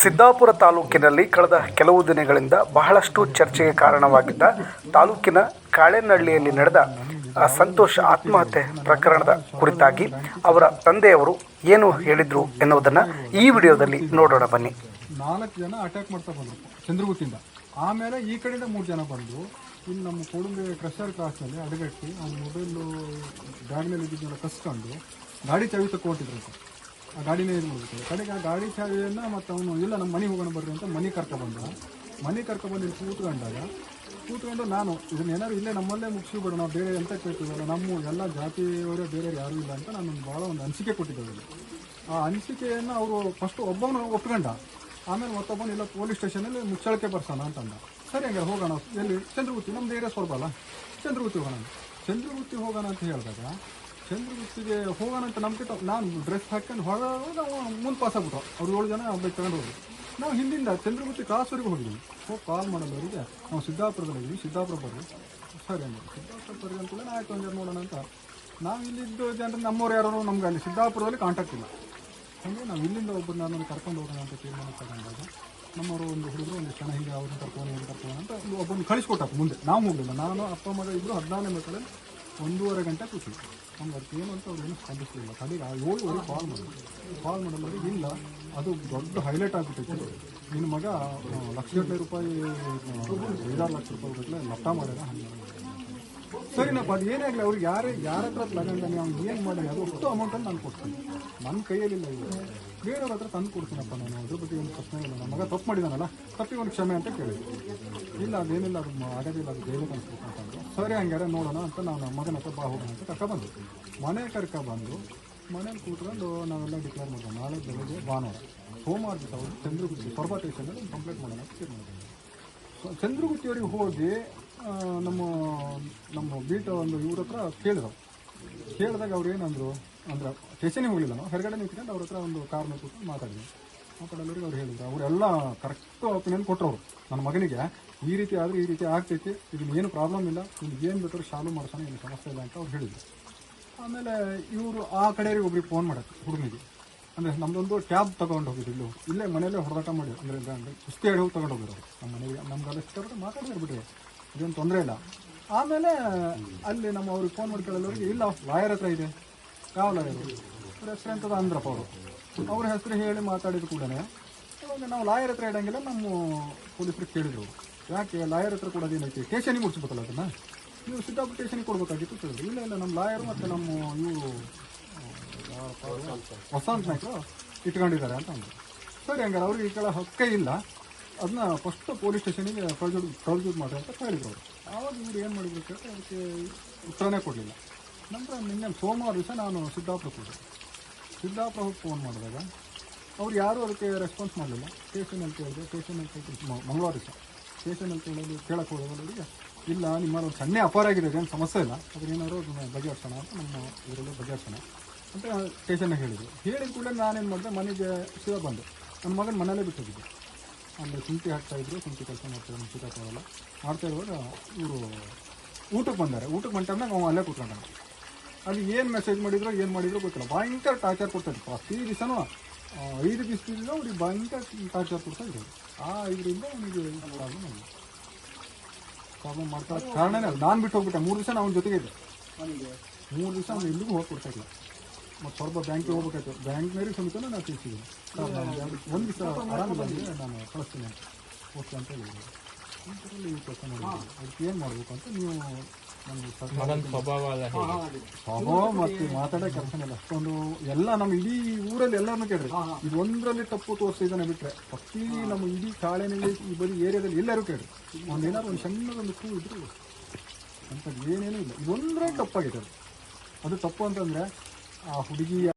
ಸಿದ್ದಾಪುರ ತಾಲೂಕಿನಲ್ಲಿ ಕಳೆದ ಕೆಲವು ದಿನಗಳಿಂದ ಬಹಳಷ್ಟು ಚರ್ಚೆಗೆ ಕಾರಣವಾಗಿದ್ದ ತಾಲೂಕಿನ ಕಾಳೆನಹಳ್ಳಿಯಲ್ಲಿ ನಡೆದ ಸಂತೋಷ್ ಆತ್ಮಹತ್ಯೆ ಪ್ರಕರಣದ ಕುರಿತಾಗಿ ಅವರ ತಂದೆಯವರು ಏನು ಹೇಳಿದ್ರು ಎನ್ನುವುದನ್ನು ಈ ವಿಡಿಯೋದಲ್ಲಿ ನೋಡೋಣ ಬನ್ನಿ. ನಾಲ್ಕು ಜನ ಅಟ್ಯಾಕ್ ಮಾಡ್ತಾ ಬಂದರು, ಚಂದ್ರಗುತ್ತಿಂದ. ಆಮೇಲೆ ಈ ಕಡೆಯಿಂದ ಮೂರು ಜನ ಬಂದು ಇನ್ನು ನಮ್ಮ ಕೊಡುಗೆ ಕ್ರಷರ್ ಕ್ಲಾಸಲ್ಲಿ ಅಡಗಟ್ಟಿ, ಅವ್ನ ಮೊಬೈಲು ಬ್ಯಾಗ್ನಲ್ಲಿ ಇದ್ದಿದ್ದೆಲ್ಲ ಕಸ್ಕೊಂಡು ಗಾಡಿ ಚಾವಿ ಅಂತ ಆ ಗಾಡಿನೇ ಇದು ಮಾಡ್ಬೇಕು ಕಡೆಗೆ ಆ ಗಾಡಿ ಚಾವಿಯನ್ನು ಮತ್ತು ಅವನು, ಇಲ್ಲ ನಮ್ಮ ಮನೆಗೆ ಹೋಗೋಣ ಬರ್ರಿ ಅಂತ ಮನೆ ಕರ್ಕೊಬಂದ ಮನೆ ಕರ್ಕೊಬಂದು ಕೂತ್ಕೊಂಡಾಗ, ಕೂತ್ಕೊಂಡು ನಾನು, ಇದನ್ನ ಏನಾದ್ರು ಇಲ್ಲೇ ನಮ್ಮಲ್ಲೇ ಮುಗಿಸ್ಬಿಡೋಣ ನಾವು ಬೇರೆ ಎಂತ ಕೇಳ್ತೀವಲ್ಲ ನಮ್ಮ ಎಲ್ಲ ಜಾತಿಯವರೇ ಬೇರೆ ಯಾರೂ ಇಲ್ಲ ಅಂತ ನಾನು ಭಾಳ ಒಂದು ಅನಿಸಿಕೆ ಕೊಟ್ಟಿದ್ದೇವೆ ಆ ಅನಿಸಿಕೆಯನ್ನು ಅವರು ಫಸ್ಟ್ ಒಬ್ಬವನು ಒಪ್ಕೊಂಡ. ಆಮೇಲೆ ಮತ್ತೊಬ್ಬನು, ಇಲ್ಲ ಪೊಲೀಸ್ ಸ್ಟೇಷನಲ್ಲಿ ಮುಚ್ಚಳಕ್ಕೆ ಬರ್ಸೋಣ ಅಂತಂದ. ಸರಿ ಹಂಗಾರೆ, ಹೋಗೋಣ. ಎಲ್ಲಿ? ಚಂದ್ರಗುತ್ತಿ ನಮ್ಮ ಏರಿಯಾ ಸ್ವಲ್ಪ ಅಲ್ಲ? ಚಂದ್ರಗುತ್ತಿ ಹೋಗೋಣ. ಚಂದ್ರಗುತ್ತಿ ಹೋಗೋಣ ಅಂತ ಹೇಳಿದಾಗ ಚಂದ್ರಗುತ್ತಿಗೆ ಹೋಗೋಣ ಅಂತ ನಮ್ಮ ಕಿಟ್ಟ ನಾನು ಡ್ರೆಸ್ ಹಾಕೊಂಡು ಹೊರಗೆ ಮುಂದೆ ಪಾಸ್ ಆಗ್ಬಿಟ್ಟು ಅವ್ರು ಏಳು ಜನ ಬೈಕ್ ತಗೊಂಡು ಹೋದ್ರು. ನಾವು ಹಿಂದಿಂದ ಚಂದ್ರಗುಪ್ತಿ ಕ್ರಾಸ್ವರೆಗೂ ಹೋಗಿದ್ವಿ. ಹೋಗಿ ಕಾಲ್ ಮಾಡೋದವರಿಗೆ ನಾವು ಸಿದ್ದಾಪುರದಲ್ಲಿದ್ವಿ ಸಿದ್ದಾಪುರ ಬರ್ರಿ. ಸರಿ ಅಂದ್ರೆ. ಸಿದ್ದಾಪುರ ಬರ್ರಿ ಅಂತ ಹೇಳಿ ಆಯ್ತು ಹಂಗಾರೆ ನೋಡೋಣ ಅಂತ. ನಾವು ಇಲ್ಲಿದ್ದು ಜನರು ನಮ್ಮವ್ರು ಯಾರು ನಮ್ಗೆ ಅಲ್ಲಿ ಸಿದ್ದಾಪುರದಲ್ಲಿ ಕಾಂಟ್ಯಾಕ್ಟ್ ಇಲ್ಲ. ಅಂದರೆ ನಾವು ಇಲ್ಲಿಂದ ಒಬ್ಬರು ನಾನು ಕರ್ಕೊಂಡು ಹೋಗೋಣ ಅಂತ ತೀರ್ಮಾನ ತಗೊಂಡಾಗ ನಮ್ಮವರು ಒಂದು ಹುಡುಗರು, ಒಂದು ಜನ ಹಿಂಗೆ ಅವ್ರನ್ನ ಕರ್ಕೊಂಡು ಇವ್ರನ್ನ ಕರ್ಕೊಂಡು ಅಂತ ಒಂದು ಒಬ್ಬನ ಕಳಿಸ್ಕೊಟ್ಟಪ್ಪ ಮುಂದೆ. ನಾವು ಹೋಗಲಿಲ್ಲ. ನಾನು ಅಪ್ಪ, ಮಗ ಇಬ್ಬರು ಹದಿನಾರನೇ ಮಕ್ಕಳಲ್ಲಿ ಒಂದೂವರೆ ಗಂಟೆ ಕೂತಿದ್ವಿ ನಮ್ಗೆ ಅದಕ್ಕೆ ಏನು ಅಂತ ಅವ್ರು ಏನು ಸ್ಪಂದಿಸಲಿಲ್ಲ. ಕಡೆಗೆ ಆ ಏಳುವರೆಗೆ ಕಾಲ್ ಮಾಡಿದ್ರು. ಕಾಲ್ ಮಾಡೋದ್ರಿಗೆ ಇಲ್ಲ, ಅದು ದೊಡ್ಡ ಹೈಲೈಟ್ ಆಗಿಬಿಟ್ಟಿತ್ತು. ನಿನ್ನ ಮಗ ಲಕ್ಷ ರೂಪಾಯಿ ಐದಾರು ಲಕ್ಷ ರೂಪಾಯಿ ಗಟ್ಟಲೆ ಲಪ್ಟ ಮಾಡ್ಯಾರ ಹಂಗೆ ಸರಿನಪ್ಪ ಅದು ಏನೇ ಆಗಲಿ, ಅವ್ರಿಗೆ ಯಾರೇ ಯಾರ ಹತ್ರ ತಗೊಂಡಾನೆ ಅವ್ನು ಏನು ಮಾಡಿ ಅದು ಅಷ್ಟು ಅಮೌಂಟನ್ನು ನಾನು ಕೊಡ್ತೀನಿ. ನನ್ನ ಕೈಯಲ್ಲಿಲ್ಲ ಇದು. ಬೇರೆಯವ್ರ ಹತ್ರ ತಂದು ಕೊಡ್ತೀನಪ್ಪ ನಾನು, ಅದ್ರ ಬಗ್ಗೆ ಏನು ಪ್ರಶ್ನೆ ಇಲ್ಲ. ನನ್ನ ಮಗ ತಪ್ಪು ಮಾಡಿದಾನಲ್ಲ ತಪ್ಪಿಗೆ ಒಂದು ಕ್ಷಮೆ ಅಂತ ಕೇಳಿದೆ ಇಲ್ಲ, ಅದೇನಿಲ್ಲ, ಅದು ಆಗೋದಿಲ್ಲ ಅದು ಬೇರೆ ಅನ್ಸ್ಬೇಕು ಸರಿ, ಹಂಗಾರೆ ನೋಡೋಣ ಅಂತ ನಾನು ಮಗನ ಹತ್ರ ಬಾ ಹೋಗೋಣ ಅಂತ ಕರ್ಕೊಬಂದು ಮನೆ ಕರ್ಕೊಬಂದು ಮನೇಲಿ ಕೂತ್ಕೊಂಡು ನಾವೆಲ್ಲ ಡಿಕ್ಲೇರ್ ಮಾಡೋಣ. ನಾಳೆ ಬೆಳಗ್ಗೆ ಭಾನುವಾರ. ಸೋಮವಾರ ದಿವಸ ಅವರು ಚಂದ್ರಗುತ್ತಿ ಪರ್ವತೇಶನಲ್ಲಿ ಕಂಪ್ಲೀಟ್ ಮಾಡೋಣ ಅಂತ. ಚಂದ್ರಗುತ್ತಿಯವರಿಗೆ ಹೋಗಿ ನಮ್ಮ ನಮ್ಮ ಬೀಟ ಒಂದು ಇವ್ರ ಹತ್ರ ಕೇಳಿದ್ರು ಕೇಳಿದಾಗ ಅವ್ರು ಏನಂದ್ರು, ಅಂದ್ರೆ ಸ್ಟೇಷನಿಗೆ ಹೋಗಲಿಲ್ಲ ನಾವು, ಹೊರಗಡೆ ನಿಂತ್ಕೊಂಡು ಅವ್ರ ಹತ್ರ ಒಂದು ಕಾರ್ನ ಕೂತು ಮಾತಾಡಿದ್ವಿ ಮಾತಾಡೋರಿಗೆ ಅವ್ರು ಹೇಳಿದ್ರು ಅವರೆಲ್ಲ ಕರೆಕ್ಟ್ ಒಪಿನಿಯನ್ ಕೊಟ್ಟರು ನನ್ನ ಮಗನಿಗೆ. ಈ ರೀತಿ ಆದರೆ ಈ ರೀತಿ ಆಗ್ತೈತಿ, ಇದನ್ನ ಏನು ಪ್ರಾಬ್ಲಮ್ ಇಲ್ಲ, ನಿಮ್ಗೆ ಏನು ಬೇಕಾದ್ರೂ ಶಾಲು ಮಾಡ್ಸೋಣ, ಏನು ಸಮಸ್ಯೆ ಇಲ್ಲ ಅಂತ ಅವ್ರು ಹೇಳಿದ್ರು. ಆಮೇಲೆ ಇವರು ಆ ಕಡೆಯವ್ರಿಗೆ ಒಬ್ರಿಗೆ ಫೋನ್ ಮಾಡಕ್ಕೆ ಹುಡುಗನಿಗೆ. ಅಂದರೆ ನಮ್ಮದೊಂದು ಟ್ಯಾಬ್ ತೊಗೊಂಡು ಹೋಗಿದ್ದು ಇಲ್ಲೂ. ಇಲ್ಲೇ ಮನೆಯಲ್ಲೇ ಹೊಡೆದಾಟ ಮಾಡಿ, ಅಂದರೆ ಕುಸ್ತಿ ಹೇಳಿ ಹೋಗಿ ತೊಗೊಂಡು ಹೋಗಿದ್ರು ನಮ್ಮ ಮನೆಗೆ, ನಮ್ಗೆ ಇಷ್ಟಪಟ್ಟು ಮಾತಾಡಿದ್ರು ಬಿಡ್ರಿ. ಇದೇನು ತೊಂದರೆ ಇಲ್ಲ. ಆಮೇಲೆ ಅಲ್ಲಿ ನಮ್ಮ ಅವ್ರಿಗೆ ಫೋನ್ ಮಾಡಿ ಕೇಳೋರಿಗೆ ಇಲ್ಲ ಲಾಯರ್ ಹತ್ರ ಇದೆ ಯಾವ ಲಾಯರು ಅವ್ರ ಹೆಸರು ಎಂಥದ್ದು ಅಂದ್ರಪ್ಪ ಅವರು. ಅವ್ರ ಹೆಸರು ಹೇಳಿ ಮಾತಾಡಿದ ಕೂಡಲೇ ನಾವು ಲಾಯರ್ ಹತ್ರ ಇಡಂಗಿಲ್ಲ, ನಮ್ಮ ಪೊಲೀಸರು ಕೇಳಿದರು. ಯಾಕೆ ಲಾಯರ್ ಹತ್ರ ಕೊಡೋದೇನೈತಿ ಸ್ಟೇಷನಿಗೆ ಮುಟ್ಸ್ಬೇಕಲ್ಲ ಅದನ್ನು? ನೀವು ಸಿದ್ದಾಪುರ ಸ್ಟೇಷನಿಗೆ ಕೊಡಬೇಕಾಗಿತ್ತು ಕೇಳಿದ್ರು. ಇಲ್ಲ ಇಲ್ಲ, ನಮ್ಮ ಲಾಯರ್ ಮತ್ತು ನಮ್ಮ ಇವರು ವಸಂತ ನಾಯ್ಕರು ಇಟ್ಕೊಂಡಿದ್ದಾರೆ ಅಂತ ಅಂದರು. ಸರಿ, ಹಂಗಾರೆ ಅವ್ರಿಗೆ ಈ ಕೆಳ ಹಕ್ಕೇ ಇಲ್ಲ. ಅದನ್ನ ಫಸ್ಟ್ ಪೊಲೀಸ್ ಸ್ಟೇಷನಿಗೆ ಪ್ರೊಡ್ಯೂಸ್ ಪ್ರೊಡ್ಯೂಸ್ ಮಾಡಿ ಅಂತ ಹೇಳಿದ್ರು ಅವರು. ಆವಾಗ ಇವ್ರು ಏನು ಮಾಡಿದ್ರು ಕೇಳಿದ್ರೆ, ಅದಕ್ಕೆ ಉತ್ತರನೇ ಕೊಡಲಿಲ್ಲ. ನಂತರ ನಿನ್ನೆ ಸೋಮವಾರ ದಿವಸ ನಾನು ಸಿದ್ದಾಪುರಕ್ಕೆ ಕೂಡ ಸಿದ್ದಾಪುರ ಹೋಗಿ ಫೋನ್ ಮಾಡಿದಾಗ ಅವ್ರು ಯಾರೂ ಅದಕ್ಕೆ ರೆಸ್ಪಾನ್ಸ್ ಮಾಡಲಿಲ್ಲ. ಸ್ಟೇಷನಲ್ಲಿ ಕೇಳಿದೆ ಸ್ಟೇಷನಲ್ಲಿ ಕೇಳಿದ್ರು ಮಂಗಳವಾರ ದಿವಸ. ಸ್ಟೇಷನಲ್ಲಿ ಕೇಳೋದು, ಕೇಳಕ್ಕೆ ಹೋದವರಿಗೆ ಇಲ್ಲ ನಿಮ್ಮ ಸಣ್ಣ ಅಪಾರ ಆಗಿದೆ ಏನು ಸಮಸ್ಯೆ ಇಲ್ಲ. ಅದ್ರ ಏನಾದ್ರು ಅದನ್ನ ಬಗೆಹರಿಸೋಣ ಅಂತ ನಮ್ಮ ಇದರಲ್ಲಿ ಬಗೆಹರಿಸೋಣ ಅಂತ ಸ್ಟೇಷನ್ನಾಗ ಹೇಳಿದರು. ಹೇಳಿದ ಕೂಡಲೇ ನಾನೇನು ಮಾಡಿದೆ, ಮನೆಗೆ ಶಿವ ಬಂದೆ. ನನ್ನ ಮಗನ ಮನೇಲೇ ಬಿಟ್ಟಿದ್ದೆ ಅಲ್ಲಿ ಶುಂಠಿ ಹಾಕ್ತಾ ಇದ್ರು ಶುಂಠಿ ಕೆಲಸ ಮಾಡ್ತಾರೆ ಮುಚ್ಚಿಕಾಕೋಲ್ಲ ಮಾಡ್ತಾ ಇರುವಾಗ ಇವರು ಊಟಕ್ಕೆ ಬಂದಾರೆ. ಊಟಕ್ಕೆ ಬಂದ ಟೈಮ್ನಾಗ ಅವ್ನು ಅಲ್ಲೇ ಕೂತ್ಕೊಂಡ ಅಲ್ಲಿ ಏನು ಮೆಸೇಜ್ ಮಾಡಿದ್ರು, ಏನು ಮಾಡಿದ್ರು ಗೊತ್ತಿಲ್ಲ. ಭಯಂಕರ ಟಾರ್ಚರ್ ಕೊಡ್ತಾ ಇದ್ರು. ಪ್ರತಿ ದಿವಸನೂ ಐದು ದಿವಸದಿಂದ ಅವ್ರಿಗೆ ಭಯಂಕರ ಟಾರ್ಚರ್ ಕೊಡ್ತಾ ಇದ್ರು. ಆ ಇದರಿಂದ ಅವನಿಗೆ ಪ್ರಾಬ್ಲಮ್ ಆಗಿದೆ ಪ್ರಾಬ್ಲಮ್ ಮಾಡ್ತಾ ಕಾರಣನೇ ಅಲ್ಲ ನಾನು ಬಿಟ್ಟು ಹೋಗ್ಬಿಟ್ಟೆ. ಮೂರು ದಿವಸ ಅವ್ನ ಜೊತೆಗೆ ಇದ್ದೆ. ಮೂರು ದಿವಸ ಅವ್ನು ಎಲ್ಲಿಗೂ ಹೋಗಿ ಕೊಡ್ತಾ ಇಲ್ಲ ಮತ್ತು ಸ್ವಲ್ಪ ಬ್ಯಾಂಕಿಗೆ ಹೋಗ್ಬೇಕಾಯ್ತು. ಬ್ಯಾಂಕ್ನವ್ರಿಗೆ ಸಮೇತ ನಾನು ತಿಳಿಸಿದ್ದೀನಿ ಸರ್ ನಾನು ಒಂದು ದಿವಸ ಆರಾಮಿಲ್ಲ ಅಂದರೆ ನಾನು ಕಳಿಸ್ತೀನಿ ಅಂತ. ಓಕೆ ಅಂತ ಹೇಳಿದ್ದೀನಿ ಈ ಕೆಲಸ ಮಾಡಿದ್ದೀನಿ ಅದಕ್ಕೆ ಏನು ಮಾಡಬೇಕು ಅಂತ ನೀವು ನಮಗೆ ಸ್ವಭಾವ ಮತ್ತೆ ಮಾತಾಡೋ ಕೆಲಸನೆಲ್ಲ ಅಷ್ಟೊಂದು ಎಲ್ಲ ನಮ್ಮ ಇಡೀ ಊರಲ್ಲಿ ಎಲ್ಲರನ್ನು ಕೇಳ್ರಿ. ಇದು ಒಂದರಲ್ಲಿ ತಪ್ಪು ತೋರಿಸಿದಾನೆ ಬಿಟ್ರೆ ಪ್ರತಿ ನಮ್ಮ ಇಡೀ ಕಾಳೆನಲ್ಲಿ ಈ ಬರೀ ಏರಿಯಾದಲ್ಲಿ ಎಲ್ಲರೂ ಕೇಳ್ರಿ. ಒಂದು ಏನಾದ್ರು ಒಂದು ಸಣ್ಣದೊಂದು ಕೂ ಇದ್ರು ಅಂತ ಏನೇನೂ ಇಲ್ಲ. ಇದೊಂದರೇ ತಪ್ಪಾಗಿದೆ ಅದು. ಅದು ತಪ್ಪು ಅಂತಂದರೆ ಆ ಹುಡುಗಿ